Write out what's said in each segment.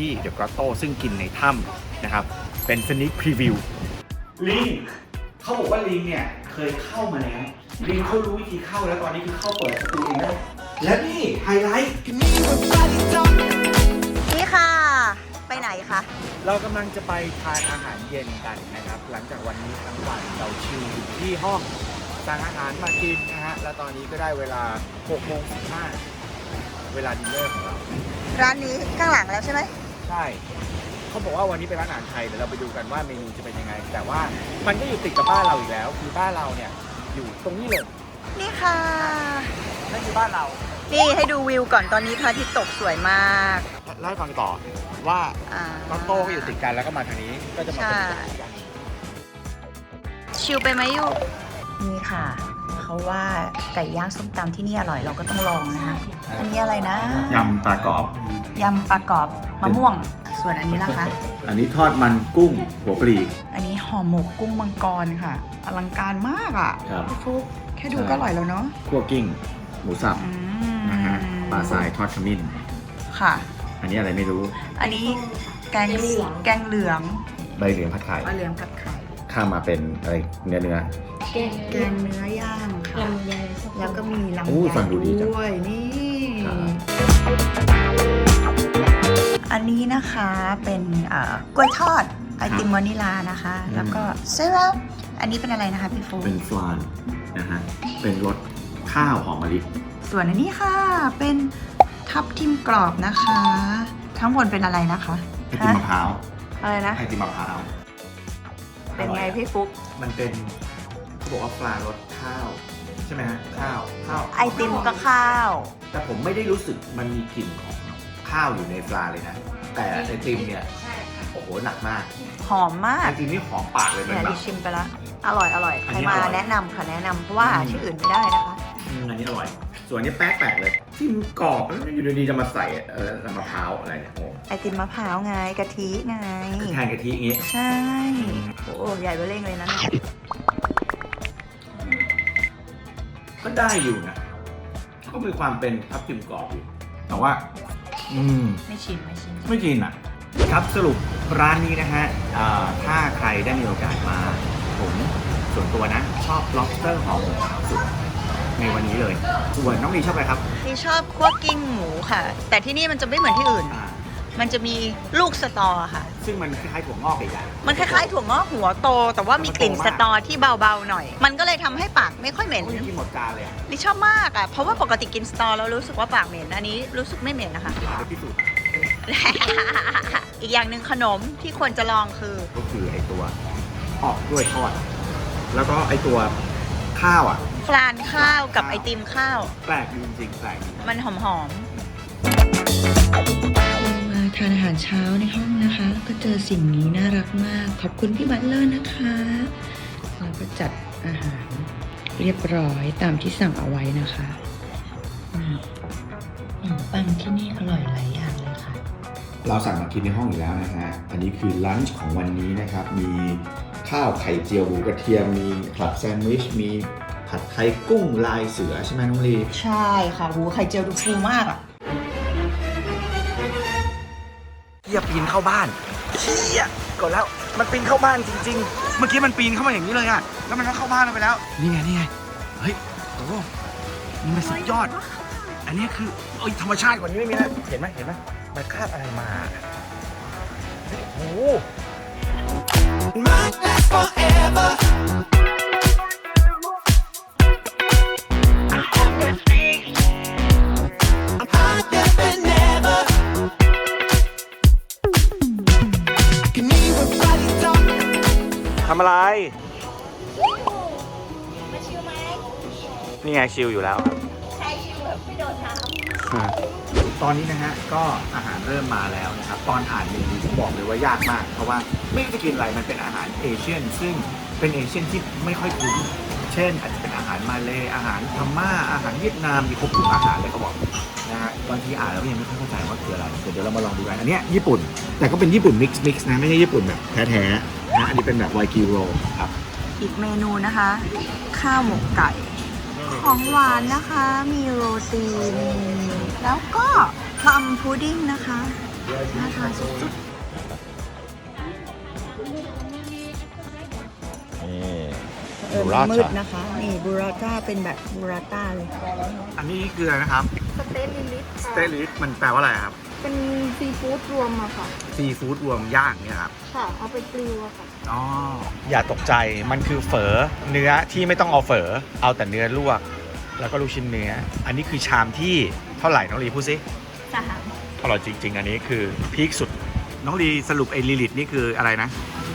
ที่เดอะกรอตโตซึ่งกินในถ้ำนะครับ เป็นสนิคพรีวิวลิงเขาบอกว่าลิงเนี่ยเคยเข้ามาแล้วลิงเขารู้วิธีเข้าแล้วตอนนี้คือเข้าเปิดประตูเองได้และนี่ไฮไลท์นี่ค่ะ ไปไหนคะ เรากำลังจะไปทานอาหารเย็นกันนะครับ หลังจากวันนี้ทั้งวันเราชิลอยู่ที่ห้องสั่งอาหารมากินนะฮะ แล้วตอนนี้ก็ได้เวลา6โมง15เวลาดินเนอร์ของเรา ร้านนี้ข้างหลังแล้วใช่ไหม ใช่เขาบอกว่าวันนี้เป็นร้านอาหารไทยเดี๋ยวเราไปดูกันว่าเมนูจะเป็นยังไง แต่ว่ามันก็อยู่ติดกับบ้านเราอีกแล้ว คือบ้านเราเนี่ยอยู่ตรงนี้เลยนี่ค่ะ นั่นคือบ้านเรานี่ให้ดูวิวก่อนตอนนี้พระอาทิตย์ตกสวยมากเล่าให้ฟังต่อว่าอ่าต้นโต้ก็อยู่ติดกันแล้วก็มาทางนี้ก็จะมาเป็นใช่ชิลไปไหมยูนี่ค่ะเขาว่าไก่ย่างส้มตำที่นี่อร่อยเราก็ต้องลองนะคะอันนี้อะไรนะยำปลากรอบยำปลากรอบ มะม่วง ส่วนอันนี้ล่ะคะ อันนี้ทอดมันกุ้งหัวปลีอันนี้ห่อหมกกุ้งมังกรค่ะ อลังการมากอะครับพี่ฟุกแค่ดูก็อร่อยแล้วเนาะคั่วกิ้ง หมูสับอืมนะฮะปลาทรายทอดขมิ้นค่ะ อันนี้อะไรไม่รู้ อันนี้แกงแกงเหลืองใบเหลียงผัดไข่ปลาเหลืองผัดไข่ข้ามมาเป็นอะไรเนื้อเนื้อแกงแกงเนื้อย่างค่ะลำไยส้มแล้วก็มีลำโอ้ไยฟังดูดีจังด้วยนี่ครับอั นนี้นะคะเป็นเอ่อกล้วยทอดไอติมวานิลานะคะ แล้วก็เซรั่มอันนี้เป็นอะไรนะคะพี่ฟูเป็นฟลานนะฮะเป็นรสข้าวหอมมะลิส่วนอันนี้ค่ะเป็นทับทิมกรอบนะคะ ทั้งหมดเป็นอะไรนะคะไอติมมะพร้าวอะไรนะไอติมมะพร้าวเป็นไงอร่อยพี่ฟุกมันเป็นเขาบอกว่าปลารสข้าวใช่ไหมฮะข้าวข้าวไอติมก็ข้าว แต่ผมไม่ได้รู้สึกมันมีกลิ่นของ ข้าวอยู่ในปลาเลยนะ แต่ไอติมเนี่ยโอ้โห หนักมาก หอมมากไอติมนี่หอมปากเลยมันเนี่ยแบดิบ ชิมไปละอร่อยอร่อย อันใครนี้มาอร่อยแนะนำค่ะแนะนำเพราะว่าอืม ที่อื่นไม่ได้นะคะ อืมอันนี้อร่อย ส่วนอันนี้แป๊กๆเลยที่มันกรอบแล้วอยู่ดีๆจะมาใส่เออมะพร้าวอะไรเนี่ยโอ้ไอติมมะพร้าวไงกะทิไง แทนกะทิอย่างงี้ ใช่ โอ้ใหญ่เบอร์เร่งเลยนะเนี่ยก็ได้อยู่นะ ก็มีความเป็นทับทิมกรอบอยู่ แต่ว่า อืม ไม่ชิมไม่ชิมไม่กินอะ ครับสรุปร้านนี้นะฮะอ่าถ้าใครได้มีโอกาสมา ผมส่วนตัวนะ ชอบ lobster หอมหมูขาวสุด ในวันนี้เลยส่วนน้องลีชอบอะไรครับ นี่ชอบคั่วกิ้งหมูค่ะ แต่ที่นี่มันจะไม่เหมือนที่อื่น อ่า มันจะมีลูกสตอค่ะ ซึ่งมันคล้ายๆถั่วงอกใหญ่ๆมันคล้ายๆถั่วงอกหัวโต แต่ว่ามีกลิ่นมันโตสมากตอที่เบาๆหน่อย มันก็เลยทำให้ปากไม่ค่อยเหม็นโอ้ยกินหมดจานเลยอะลิชอบมากอะเพราะว่าปกติกินสตอแล้วรู้สึกว่าปากเหม็นอันนี้รู้สึกไม่เหม็นนะคะเดี๋ยวพิสูจน์อีกอย่างหนึ่งขนมที่ควรจะลองคือ ก็คือไอตัวออกด้วยทอด แล้วก็ไอตัวข้าวอะฟลานข้าวกับไอติมข้าว แปลกดีจริงๆแปลกดีมันหอมๆมา ทานอาหารเช้าในห้องนะคะ ก็เจอสิ่งนี้น่ารักมาก ขอบคุณพี่บัตเลอร์นะคะเราก็จัดอาหารเรียบร้อยตามที่สั่งเอาไว้นะคะอืมขนมปังที่นี่อร่อยหลายอย่างเลยค่ะ เราสั่งมากินในห้องอยู่แล้วนะฮะ อันนี้คือลันช์ของวันนี้นะครับ มีข้าวไข่เจียวหมูกระเทียม มีคลับแซนด์วิช มีผัดไทยกุ้งลายเสือใช่ไหมน้องลี ใช่ค่ะหูไข่เจียวดูฟูมากอะ ฮียปีนเข้าบ้านเฮียกดแล้วมันปีนเข้าบ้านจริง ๆ เมื่อกี้มันปีนเข้ามาอย่างนี้เลยอะแล้วมันก็เข้าบ้านเราไปแล้ว นี่ไงนี่ไงเฮ้ยโอ้โหนี่มันสุดยอด อันนี้คือเอ้ยธรรมชาติกว่านี้ไม่มีนะเห็นไหมเห็นไหมมันคาบอะไรมาเฮ้ยโอ้ นี่ไงชิลอยู่แล้วใช่ชิวแบบไม่โดนน้ตอนนี้นะฮะก็อาหารเริ่มมาแล้วนะครับตอนอ่านเมนูผมบอกเลยว่ายากมาก เพราะว่าไม่รู้จะกินอะไรมันเป็นอาหารเอเชียน ซึ่งเป็นเอเชียนที่ไม่ค่อยคุ้นเช่น อาจจะเป็นอาหารมาเลย์อาหารพม่าอาหารเวียดนามมีครบทุกอาหารเลยเขาบอกนะฮะบางทีอ่านแล้วก็ยังไม่ค่อยเข้าใจว่าคืออะไรเดี๋ยวเรามาลองดูกันอันเนี้ยญี่ปุ่น แต่ก็เป็นญี่ปุ่นมิกซ์มิกซ์นะไม่ใช่ญี่ปุ่นแบบแท้ๆนะอันนี้เป็นแบบไวกิโรครับอีกเมนูนะคะ ข้าวหมกไก่ ของหวานนะคะ มีโรตีมีแล้วก็พลัมพุดดิ้งนะคะน่าทานสุดนี่เออมันมืดนะคะ นี่บูราต้าเป็นแบบบูราต้าเลย อันนี้คืออะไรนะครับๆสเต็กลิลิทสเตลิสมันแปลว่าอะไรครับเป็นซีฟู้ดรวมอะค่ะ ซีฟู้ดรวมย่างเนี่ยครับ ค่ะ เอาไปกริลอะค่ะ อ๋ออย่าตกใจมันคือเฝอเนื้อที่ไม่ต้องเอาเฝอเอาแต่เนื้อลวก แล้วก็ลูกชิ้นเนื้อ อันนี้คือชามที่เท่าไหร่น้องลีพูดสิสหารอร่อยจริง ๆ อันนี้คือพีคสุดน้องลีสรุปไอ้ลิลิตนี่คืออะไรนะ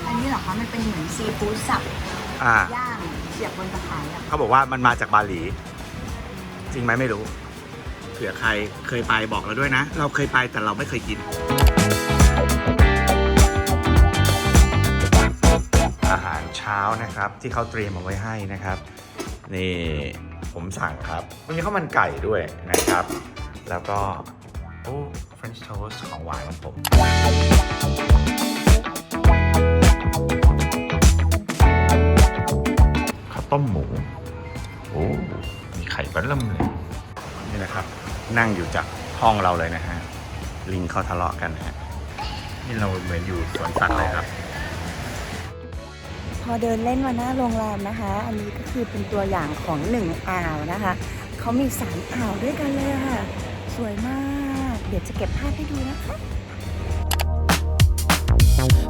อันนี้เหรอคะมันเป็นเหมือนซีฟู้ดสับอ่าย่างเสียบบนตะไคร้อะเขาบอกว่ามันมาจากบาหลี จริงไหมไม่รู้เผื่อใครเคยไปบอกเราด้วยนะ เราเคยไปแต่เราไม่เคยกิน ช้านะครับ ที่เขาเตรียมเอาไว้ให้นะครับ นี่ผมสั่งครับ มันมีข้าวมันไก่ด้วยนะครับ แล้วก็ โอ้ French toast ของหวานของผมข้าวต้มหมู โอ้มีไข่บัลลัมเลยนี่นะครับ นั่งอยู่จากห้องเราเลยนะฮะ ลิงเขาทะเลาะกันฮะนี่เราเหมือนอยู่สวนสัตว์เลยครับ พอเดินเล่นมาหน้าโรงแรมนะคะ อันนี้ก็คือเป็นตัวอย่างของหนึ่งอ่าวนะคะ เขามีสามอ่าวด้วยกันเลยอะค่ะ สวยมาก เดี๋ยวจะเก็บภาพให้ดูนะคะ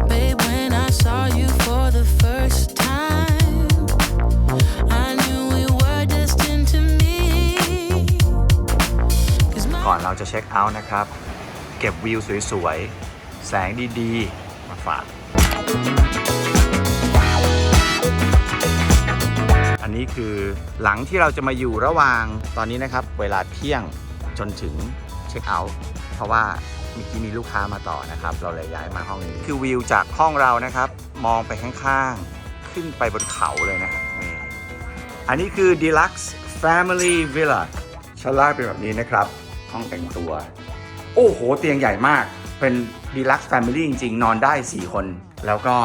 Babe, when I saw you for the first time, I knew we were destined to meet. 'Cause my ก่อนเราจะเช็คเอาท์นะครับ เก็บวิวสวยๆ แสงดีๆ มาฝาก คือหลังที่เราจะมาอยู่ระหว่างตอนนี้นะครับ เวลาเที่ยงจนถึงเช็คเอาท์เพราะว่าเมื่อกี้มีลูกค้ามาต่อนะครับ เราเลยย้ายมาห้องนี้ คือวิวจากห้องเรานะครับ มองไปข้างๆ ขึ้นไปบนเขาเลยนะครับนี่อันนี้คือ Deluxe Family Villa ชั้นล่างเป็นแบบนี้นะครับ ห้องแต่งตัว โอ้โห เตียงใหญ่มากเป็น Deluxe Family จริง ๆ นอนได้ 4 คน แล้วก็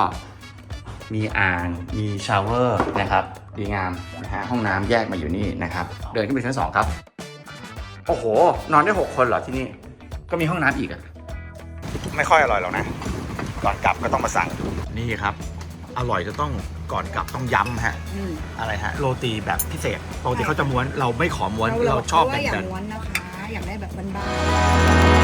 มีอ่าง มีชาวเวอร์นะครับดีงามนะฮะห้องน้ำแยกมาอยู่นี่นะครับ เดินขึ้นไปชั้น2ครับ โอ้โห นอนได้ 6 คนเหรอที่นี่ ก็มีห้องน้ำอีกอะไม่ค่อยอร่อยหรอกนะ ก่อนกลับก็ต้องมาสั่ง นี่ครับ อร่อยจะต้องก่อนกลับต้องย้ำฮะ อืมอะไรฮะ โรตีแบบพิเศษ ปกติเขาจะม้วน เราไม่ขอม้วน เราเราชอบเพแบราะว่าอย่าบม้วนนะคะ อยากได้แบบบ้าน